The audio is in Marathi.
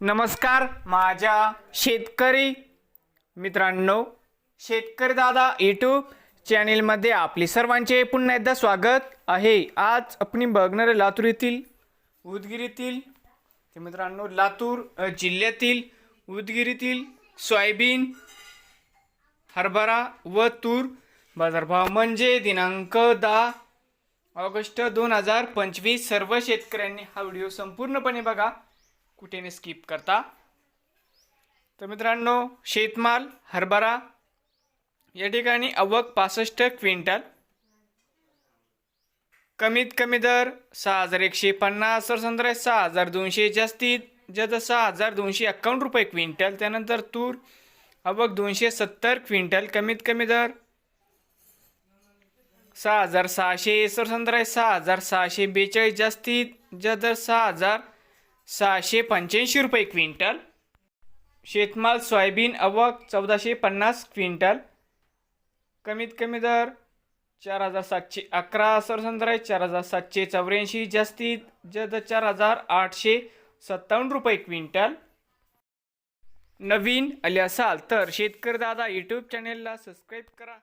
नमस्कार माझ्या शेतकरी मित्रांनो शेतकरी दादा यूट्यूब चॅनेलमध्ये आपले सर्वांचे पुन्हा एकदा स्वागत आहे. आज आपण बघणार लातूर येथील उदगिरीतील ते मित्रांनो लातूर जिल्ह्यातील उदगिरीतील सोयाबीन हरभरा व तूर बाजारभाव म्हणजे दिनांक दहा ऑगस्ट दोन हजार पंचवीस. सर्व शेतकऱ्यांनी हा व्हिडिओ संपूर्णपणे बघा. कुठेने स्किप करता? तर मित्रांनो शेतमाल हरभरा या ठिकाणी आवक पासष्ट क्विंटल. कमीत कमी दर सहा हजार एकशे पन्नास सरसंद्र सहा हजार दोनशे जास्तीत जास्त सहा हजार दोनशे एक्कावन्न रुपये क्विंटल. त्यानंतर तूर आवक दोनशे सत्तर क्विंटल कमीत कमी दर सहा हजार सहाशे सरसंद्र सहा हजार सहाशे बेचाळीस जास्तीत जास्त दर सहा हजार सहाशे पंच्याऐंशी रुपये क्विंटल. शेतमाल सोयाबीन अवक चौदाशे पन्नास क्विंटल. कमीत कमी दर चार हजार सातशे अकरा सरसंद्र चार हजार सातशे चौऱ्याऐंशी जास्तीत जद चार हजार आठशे सत्तावन्न रुपये क्विंटल. नवीन आले असाल तर शेतकरी दादा यूट्यूब चॅनेलला सबस्क्राईब करा.